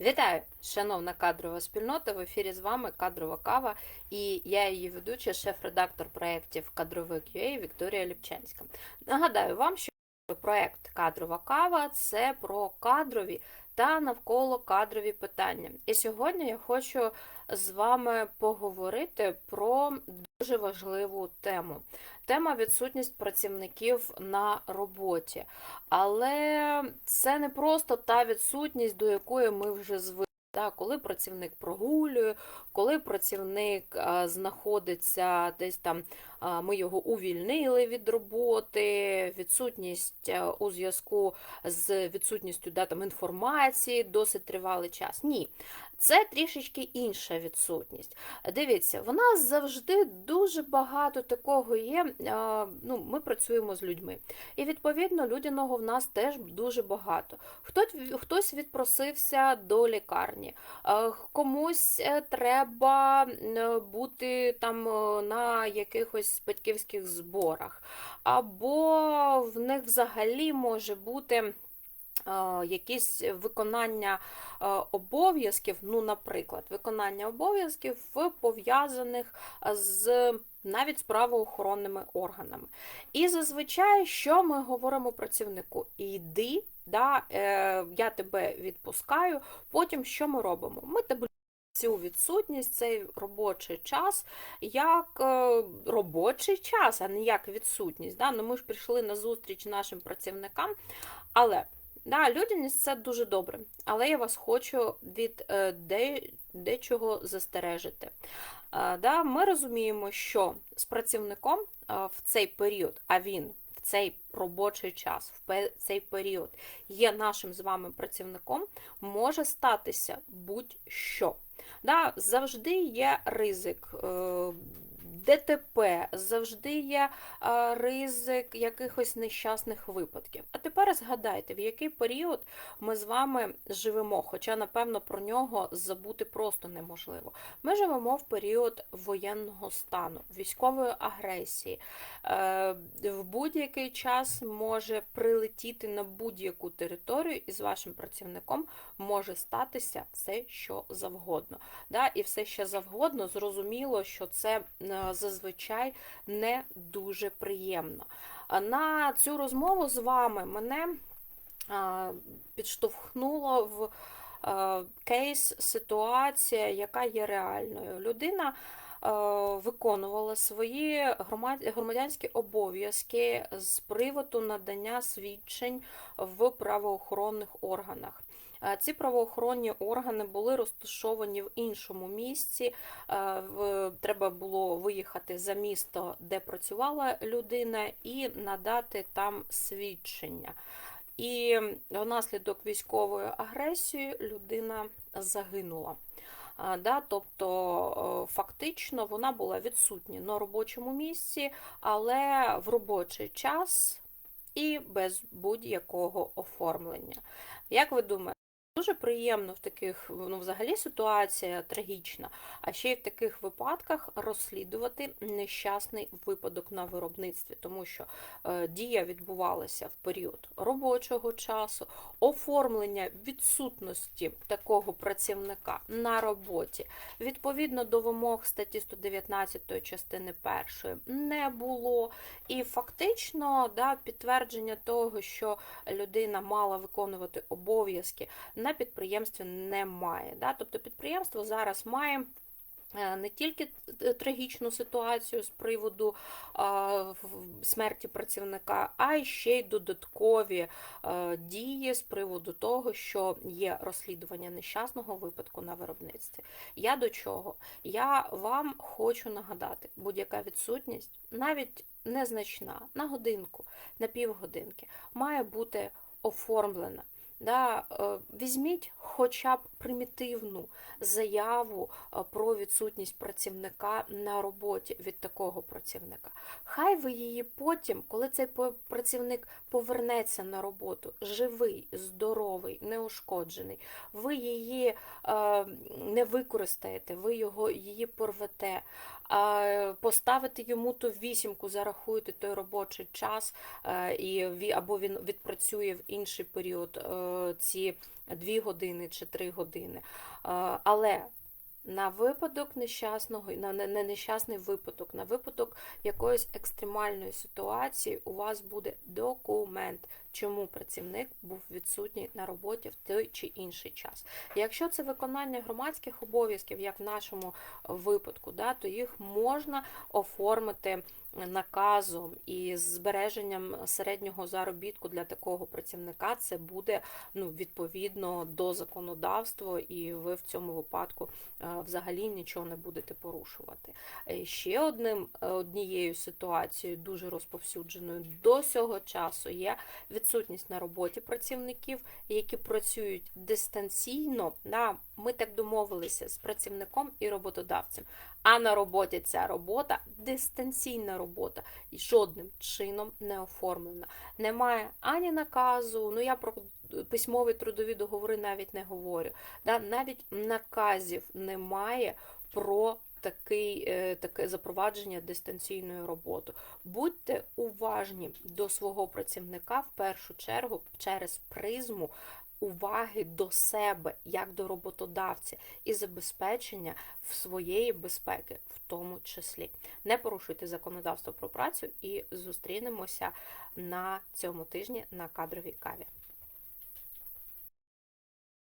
Вітаю, шановна кадрова спільнота. В ефірі з вами кадрова кава, і я її ведуча, шеф-редактор проєктів кадровик UA Вікторія Ліпчанська. Нагадаю вам, що проєкт Кадрова кава це про кадрові та навколо кадрові питання. І сьогодні я хочу з вами поговорити про дуже важливу тему. Тема відсутність працівників на роботі. Але це не просто та відсутність, до якої ми вже звикли. Так, коли працівник прогулює, коли працівник знаходиться десь там, ми його увільнили від роботи, відсутність у зв'язку з відсутністю да, там, інформації досить тривалий час. Ні, це трішечки інша відсутність. Дивіться, в нас завжди дуже багато такого є. Ну, ми працюємо з людьми. І відповідно людяного в нас теж дуже багато. Хтось, відпросився до лікарні, е, комусь е, треба е, бути там е, на якихось батьківських зборах, або в них взагалі може бути. е, Якісь виконання е, обов'язків, ну, наприклад, виконання обов'язків пов'язаних з навіть з правоохоронними органами. І зазвичай, що ми говоримо працівнику? Іди, да, е, я тебе відпускаю. Потім що ми робимо? Ми тебе цю відсутність, цей робочий час, як е, робочий час, а не як відсутність. Да? Ну, ми ж прийшли на зустріч нашим працівникам, але да, людяність це дуже добре. Але я вас хочу від е, де, дечого застережити. Е, да, Ми розуміємо, що з працівником в цей період, а він в цей робочий час, в цей період є нашим з вами працівником, може статися будь-що. Да, завжди є ризик. ДТП, завжди є ризик якихось нещасних випадків. А тепер згадайте, в який період ми з вами живемо, хоча, напевно, про нього забути просто неможливо. Ми живемо в період воєнного стану, військової агресії. Е, В будь-який час може прилетіти на будь-яку територію, і з вашим працівником може статися все, що завгодно. І все, що завгодно, зрозуміло, що це е, зазвичай не дуже приємно. На цю розмову з вами мене підштовхнуло в кейс ситуація, яка є реальною. Людина виконувала свої громадянські обов'язки з приводу надання свідчень в правоохоронних органах. Е, Ці правоохоронні органи були розташовані в іншому місці. Е, Треба було виїхати за місто, де працювала людина, і надати там свідчення. І внаслідок військової агресії людина загинула. Да, тобто е, фактично вона була відсутня на робочому місці, але в робочий час і без будь-якого оформлення. Як ви думаєте? Дуже приємно в таких, ну, взагалі ситуація трагічна, а ще й в таких випадках розслідувати нещасний випадок на виробництві, тому що е, дія відбувалася в період робочого часу, оформлення відсутності такого працівника на роботі відповідно до вимог статті 119 частини 1 не було. І фактично да, підтвердження того, що людина мала виконувати обов'язки на підприємстві немає. Да? Тобто підприємство зараз має е, не тільки трагічну ситуацію з приводу смерті працівника, а й ще й додаткові е, дії з приводу того, що є розслідування нещасного випадку на виробництві. Я до чого? Я вам хочу нагадати, будь-яка відсутність, навіть незначна, на годинку, на півгодинки, має бути оформлена. Да, е, візьміть хоча б примітивну заяву е, про відсутність працівника на роботі від такого працівника. Хай ви її потім, коли цей працівник повернеться на роботу, живий, здоровий, неушкоджений, ви її е, не використаєте, ви його, її порвете. Поставити йому ту вісімку, зарахуйте той робочий час, е, і або він відпрацює в інший період е, ці дві години чи три години. Е, Але на випадок нещасного, на не не нещасний випадок, на випадок якоїсь екстремальної ситуації у вас буде документ, чому працівник був відсутній на роботі в той чи інший час. Якщо це виконання громадських обов'язків, як в нашому випадку, да, то їх можна оформити наказом і з збереженням середнього заробітку для такого працівника це буде ну, відповідно до законодавства, і ви в цьому випадку е, взагалі нічого не будете порушувати. Е, Ще одним е, однією ситуацією, дуже розповсюдженою до цього часу, є відсутність на роботі працівників, які працюють дистанційно. Да, ми так домовилися з працівником і роботодавцем. А на роботі ця робота дистанційна робота і жодним чином не оформлена. Немає ані наказу, ну я про письмові трудові договори навіть не говорю. Да, навіть наказів немає про такий, е, таке запровадження дистанційної роботи. Будьте уважні до свого працівника в першу чергу через призму уваги до себе, як до роботодавця, і забезпечення в своєї безпеки, в тому числі. Не порушуйте законодавство про працю і зустрінемося на цьому тижні на кадровій каві.